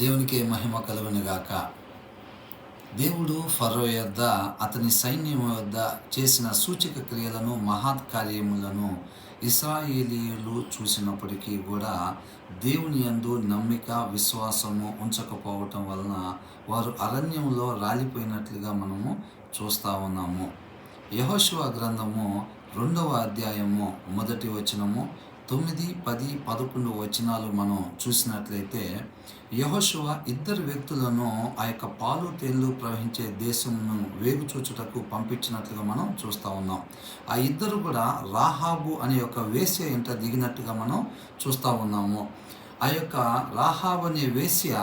దేవునికి మహిమ కలుగునిగాక దేవుడు ఫరో యొద్ద అతని సైన్యం వద్ద చేసిన సూచక క్రియలను మహత్ కార్యములను ఇస్రాయేలీలు చూసినప్పటికీ కూడా దేవుని యందు నమ్మిక విశ్వాసము ఉంచకపోవటం వలన వారు అరణ్యంలో రాలిపోయినట్లుగా మనము చూస్తూ ఉన్నాము. యహోశివ గ్రంథము రెండవ అధ్యాయము మొదటి వచనము తొమ్మిది పది పదకొండు వచనాలు మనం చూసినట్లయితే యహోశివ ఇద్దరు వ్యక్తులను ఆ యొక్క పాలు తేళ్ళు ప్రవహించే దేశమును వేగు చూచుటకు పంపించినట్లుగా మనం చూస్తూ ఉన్నాం. ఆ ఇద్దరు కూడా రాహాబు అనే యొక్క వేశ్య ఇంట దిగినట్టుగా మనం చూస్తూ ఉన్నాము. ఆ యొక్క రాహాబు అనే వేశ్య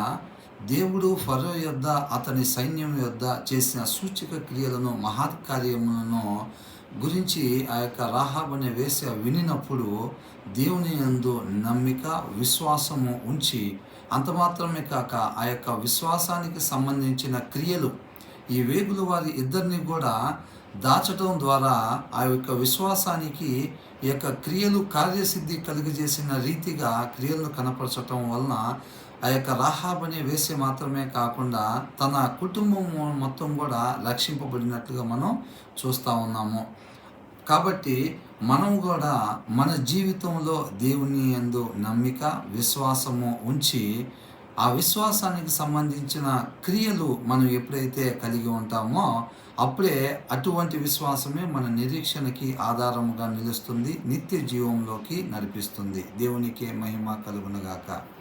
దేవుడు ఫరో యొద్ద అతని సైన్యం యొద్ద చేసిన సూచక క్రియలను మహత్కార్యములను గురించి ఆ యొక్క రాహాబ్ అనే వేస వినినప్పుడు దేవుని యందు నమ్మిక విశ్వాసము ఉంచి అంత మాత్రమే కాక ఆ యొక్క విశ్వాసానికి సంబంధించిన క్రియలు ఈ వేగులు వారి ఇద్దరిని కూడా దాచటం ద్వారా ఆ యొక్క విశ్వాసానికి ఈ యొక్క క్రియలు కార్యసిద్ధి కలిగజేసిన రీతిగా క్రియలను కనపరచటం వలన ఆ యొక్క రాహాబ్ అనే మాత్రమే కాకుండా తన కుటుంబం మొత్తం కూడా రక్షింపబడినట్లుగా మనం చూస్తూ ఉన్నాము. కాబట్టి మనం కూడా మన జీవితంలో దేవుని ఎందు నమ్మిక విశ్వాసము ఉంచి ఆ విశ్వాసానికి సంబంధించిన క్రియలు మనం ఎప్పుడైతే కలిగి ఉంటామో అప్పుడే అటువంటి విశ్వాసమే మన నిరీక్షణకి ఆధారముగా నిలుస్తుంది నిత్య జీవంలోకి నడిపిస్తుంది. దేవునికి మహిమ కలుగునగాక.